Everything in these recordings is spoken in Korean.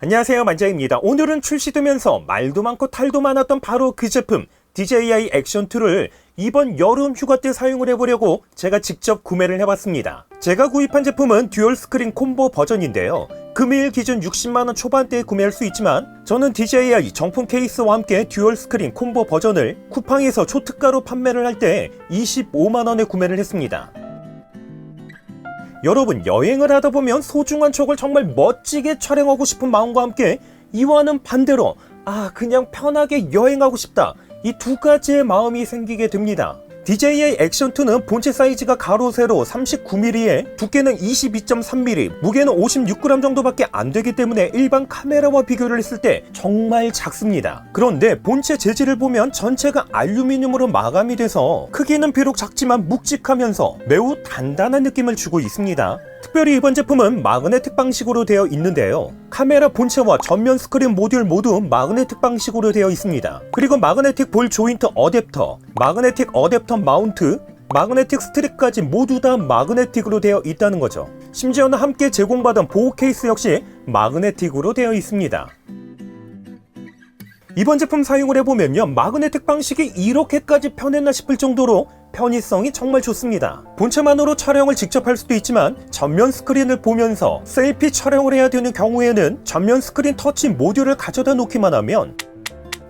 안녕하세요 만자입니다. 오늘은 출시되면서 말도 많고 탈도 많았던 바로 그 제품 DJI 액션2를 이번 여름 휴가 때 사용을 해보려고 제가 직접 구매를 해봤습니다. 제가 구입한 제품은 듀얼 스크린 콤보 버전인데요. 금일 기준 60만원 초반대에 구매할 수 있지만 저는 DJI 정품 케이스와 함께 듀얼 스크린 콤보 버전을 쿠팡에서 초특가로 판매를 할 때 25만원에 구매를 했습니다 여러분 여행을 하다 보면 소중한 척을 정말 멋지게 촬영하고 싶은 마음과 함께 이와는 반대로 아 그냥 편하게 여행하고 싶다 이 두 가지의 마음이 생기게 됩니다. DJI 액션2는 본체 사이즈가 가로 세로 39mm에 두께는 22.3mm, 무게는 56g 정도밖에 안 되기 때문에 일반 카메라와 비교를 했을 때 정말 작습니다. 그런데 본체 재질을 보면 전체가 알루미늄으로 마감이 돼서 크기는 비록 작지만 묵직하면서 매우 단단한 느낌을 주고 있습니다. 특별히 이번 제품은 마그네틱 방식으로 되어 있는데요. 카메라 본체와 전면 스크린 모듈 모두 마그네틱 방식으로 되어 있습니다. 그리고 마그네틱 볼 조인트 어댑터, 마그네틱 어댑터 마운트, 마그네틱 스트립까지 모두 다 마그네틱으로 되어 있다는 거죠. 심지어는 함께 제공받은 보호 케이스 역시 마그네틱으로 되어 있습니다. 이번 제품 사용을 해보면요 마그네틱 방식이 이렇게까지 편했나 싶을 정도로 편의성이 정말 좋습니다 본체만으로 촬영을 직접 할 수도 있지만 전면 스크린을 보면서 셀피 촬영을 해야 되는 경우에는 전면 스크린 터치 모듈을 가져다 놓기만 하면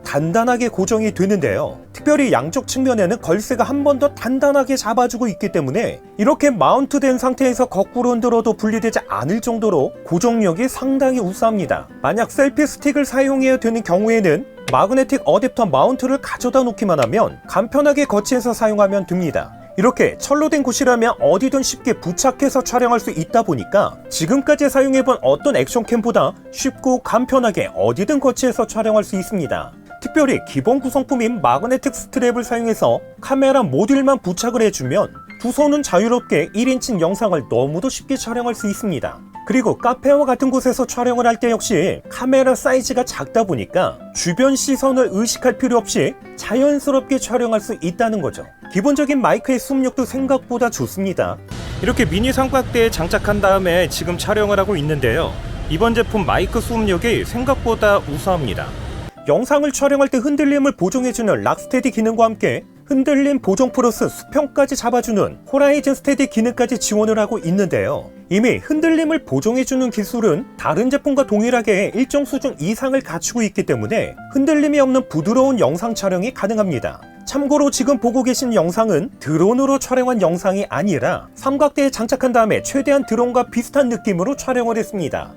단단하게 고정이 되는데요. 특별히 양쪽 측면에는 걸쇠가 한 번 더 단단하게 잡아주고 있기 때문에 이렇게 마운트된 상태에서 거꾸로 흔들어도 분리되지 않을 정도로 고정력이 상당히 우수합니다. 만약 셀피 스틱을 사용해야 되는 경우에는 마그네틱 어댑터 마운트를 가져다 놓기만 하면 간편하게 거치해서 사용하면 됩니다. 이렇게 철로 된 굿이라면 어디든 쉽게 부착해서 촬영할 수 있다 보니까 지금까지 사용해본 어떤 액션캠보다 쉽고 간편하게 어디든 거치해서 촬영할 수 있습니다. 특별히 기본 구성품인 마그네틱 스트랩을 사용해서 카메라 모듈만 부착을 해주면 두 손은 자유롭게 1인칭 영상을 너무도 쉽게 촬영할 수 있습니다. 그리고 카페와 같은 곳에서 촬영을 할 때 역시 카메라 사이즈가 작다 보니까 주변 시선을 의식할 필요 없이 자연스럽게 촬영할 수 있다는 거죠. 기본적인 마이크의 수음력도 생각보다 좋습니다. 이렇게 미니 삼각대에 장착한 다음에 지금 촬영을 하고 있는데요. 이번 제품 마이크 수음력이 생각보다 우수합니다. 영상을 촬영할 때 흔들림을 보정해주는 락스테디 기능과 함께 흔들림 보정 플러스 수평까지 잡아주는 호라이즌 스테디 기능까지 지원을 하고 있는데요. 이미 흔들림을 보정해주는 기술은 다른 제품과 동일하게 일정 수준 이상을 갖추고 있기 때문에 흔들림이 없는 부드러운 영상 촬영이 가능합니다. 참고로 지금 보고 계신 영상은 드론으로 촬영한 영상이 아니라 삼각대에 장착한 다음에 최대한 드론과 비슷한 느낌으로 촬영을 했습니다.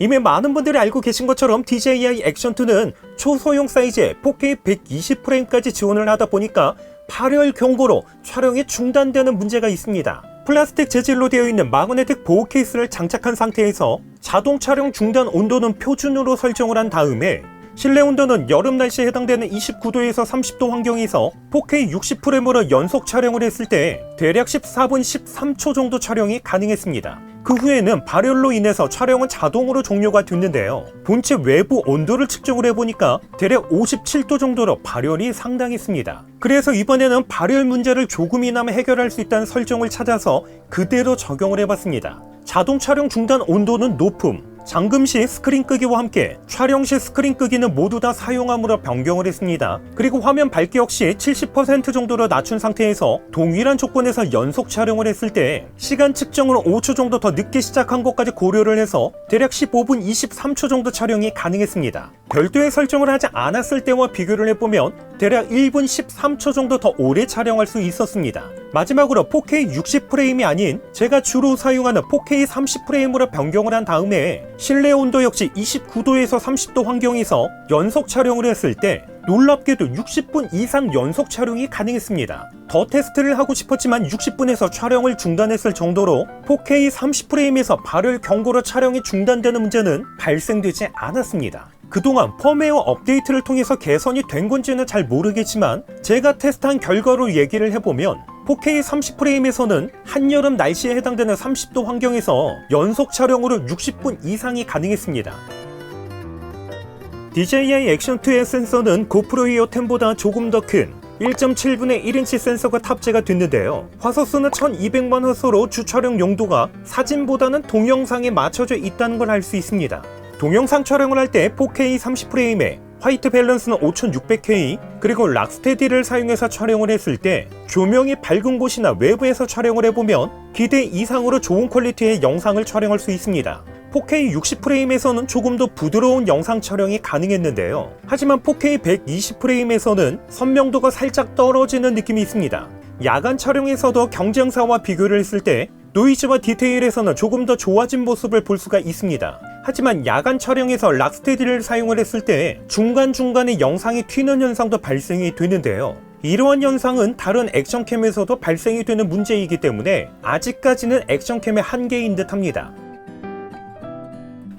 이미 많은 분들이 알고 계신 것처럼 DJI 액션2는 초소형 사이즈의 4K 120프레임까지 지원을 하다 보니까 발열 경고로 촬영이 중단되는 문제가 있습니다. 플라스틱 재질로 되어 있는 마그네틱 보호 케이스를 장착한 상태에서 자동 촬영 중단 온도는 표준으로 설정을 한 다음에 실내 온도는 여름 날씨에 해당되는 29도에서 30도 환경에서 4K 60프레임으로 연속 촬영을 했을 때 대략 14분 13초 정도 촬영이 가능했습니다. 그 후에는 발열로 인해서 촬영은 자동으로 종료가 됐는데요. 본체 외부 온도를 측정을 해보니까 대략 57도 정도로 발열이 상당했습니다. 그래서 이번에는 발열 문제를 조금이나마 해결할 수 있다는 설정을 찾아서 그대로 적용을 해봤습니다. 자동 촬영 중단 온도는 높음, 잠금 시 스크린 끄기와 함께 촬영 시 스크린 끄기는 모두 다 사용함으로 변경을 했습니다. 그리고 화면 밝기 역시 70% 정도로 낮춘 상태에서 동일한 조건에서 연속 촬영을 했을 때 시간 측정을 5초 정도 더 늦게 시작한 것까지 고려를 해서 대략 15분 23초 정도 촬영이 가능했습니다. 별도의 설정을 하지 않았을 때와 비교를 해보면 대략 1분 13초 정도 더 오래 촬영할 수 있었습니다. 마지막으로 4K 60프레임이 아닌 제가 주로 사용하는 4K 30프레임으로 변경을 한 다음에 실내 온도 역시 29도에서 30도 환경에서 연속 촬영을 했을 때 놀랍게도 60분 이상 연속 촬영이 가능했습니다. 더 테스트를 하고 싶었지만 60분에서 촬영을 중단했을 정도로 4K 30프레임에서 발열 경고로 촬영이 중단되는 문제는 발생되지 않았습니다. 그동안 펌웨어 업데이트를 통해서 개선이 된 건지는 잘 모르겠지만 제가 테스트한 결과로 얘기를 해보면 4K 30프레임에서는 한여름 날씨에 해당되는 30도 환경에서 연속 촬영으로 60분 이상이 가능했습니다. DJI 액션2의 센서는 고프로 히어 10보다 조금 더 큰 1.7분의 1인치 센서가 탑재가 됐는데요. 화소수는 1200만 화소로 주 촬영 용도가 사진보다는 동영상에 맞춰져 있다는 걸 알 수 있습니다. 동영상 촬영을 할 때 4K 30프레임에 화이트 밸런스는 5600K 그리고 락스테디를 사용해서 촬영을 했을 때 조명이 밝은 곳이나 외부에서 촬영을 해보면 기대 이상으로 좋은 퀄리티의 영상을 촬영할 수 있습니다. 4K 60프레임에서는 조금 더 부드러운 영상 촬영이 가능했는데요. 하지만 4K 120프레임에서는 선명도가 살짝 떨어지는 느낌이 있습니다. 야간 촬영에서도 경쟁사와 비교를 했을 때 노이즈와 디테일에서는 조금 더 좋아진 모습을 볼 수가 있습니다. 하지만 야간 촬영에서 락스테디를 사용을 했을 때 중간중간에 영상이 튀는 현상도 발생이 되는데요. 이러한 현상은 다른 액션캠에서도 발생이 되는 문제이기 때문에 아직까지는 액션캠의 한계인 듯 합니다.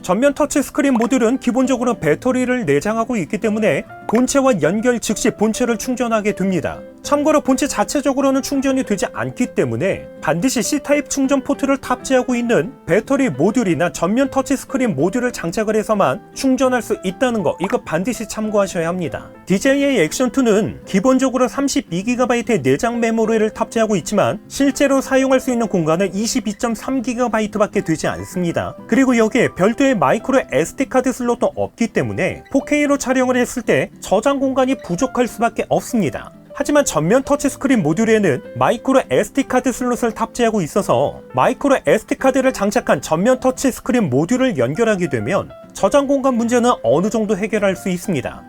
전면 터치 스크린 모듈은 기본적으로 배터리를 내장하고 있기 때문에 본체와 연결 즉시 본체를 충전하게 됩니다. 참고로 본체 자체적으로는 충전이 되지 않기 때문에 반드시 C타입 충전 포트를 탑재하고 있는 배터리 모듈이나 전면 터치 스크린 모듈을 장착을 해서만 충전할 수 있다는 거 이거 반드시 참고하셔야 합니다. DJI 액션2는 기본적으로 32GB의 내장 메모리를 탑재하고 있지만 실제로 사용할 수 있는 공간은 22.3GB밖에 되지 않습니다. 그리고 여기에 별도의 마이크로 SD카드 슬롯도 없기 때문에 4K로 촬영을 했을 때 저장 공간이 부족할 수밖에 없습니다. 하지만 전면 터치스크린 모듈에는 마이크로 SD카드 슬롯을 탑재하고 있어서 마이크로 SD카드를 장착한 전면 터치스크린 모듈을 연결하게 되면 저장 공간 문제는 어느 정도 해결할 수 있습니다.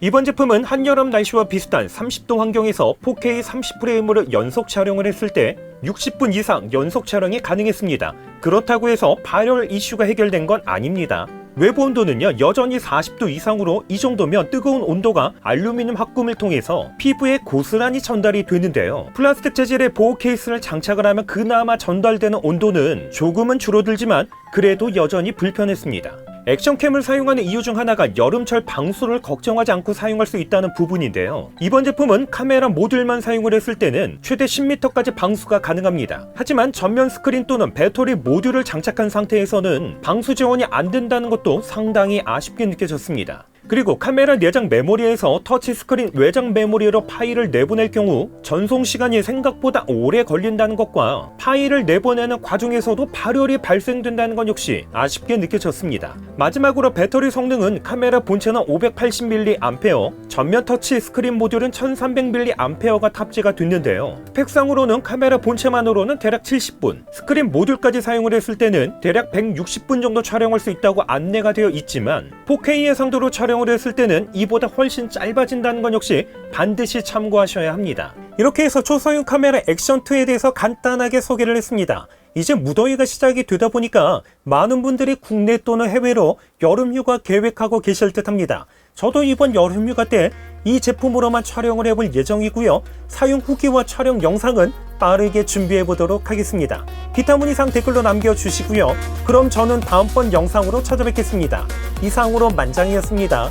이번 제품은 한여름 날씨와 비슷한 30도 환경에서 4K 30프레임으로 연속 촬영을 했을 때 60분 이상 연속 촬영이 가능했습니다. 그렇다고 해서 발열 이슈가 해결된 건 아닙니다. 외부 온도는요 여전히 40도 이상으로 이 정도면 뜨거운 온도가 알루미늄 합금을 통해서 피부에 고스란히 전달이 되는데요. 플라스틱 재질의 보호 케이스를 장착을 하면 그나마 전달되는 온도는 조금은 줄어들지만 그래도 여전히 불편했습니다 액션캠을 사용하는 이유 중 하나가 여름철 방수를 걱정하지 않고 사용할 수 있다는 부분인데요. 이번 제품은 카메라 모듈만 사용을 했을 때는 최대 10m까지 방수가 가능합니다. 하지만 전면 스크린 또는 배터리 모듈을 장착한 상태에서는 방수 지원이 안 된다는 것도 상당히 아쉽게 느껴졌습니다. 그리고 카메라 내장 메모리에서 터치 스크린 외장 메모리로 파일을 내보낼 경우 전송 시간이 생각보다 오래 걸린다는 것과 파일을 내보내는 과정에서도 발열이 발생된다는 건 역시 아쉽게 느껴졌습니다. 마지막으로 배터리 성능은 카메라 본체는 580mAh, 전면 터치 스크린 모듈은 1300mAh가 탑재가 됐는데요. 스펙상으로는 카메라 본체만으로는 대략 70분, 스크린 모듈까지 사용을 했을 때는 대략 160분 정도 촬영할 수 있다고 안내가 되어 있지만 4K 해상도로 촬영을 했을 때는 이보다 훨씬 짧아진다는 건 역시 반드시 참고하셔야 합니다. 이렇게 해서 초소형 카메라 액션2에 대해서 간단하게 소개를 했습니다. 이제 무더위가 시작이 되다 보니까 많은 분들이 국내 또는 해외로 여름 휴가 계획하고 계실 듯 합니다. 저도 이번 여름휴가 때 이 제품으로만 촬영을 해볼 예정이고요. 사용 후기와 촬영 영상은 빠르게 준비해 보도록 하겠습니다. 기타 문의사항 댓글로 남겨주시고요. 그럼 저는 다음번 영상으로 찾아뵙겠습니다. 이상으로 만장이었습니다.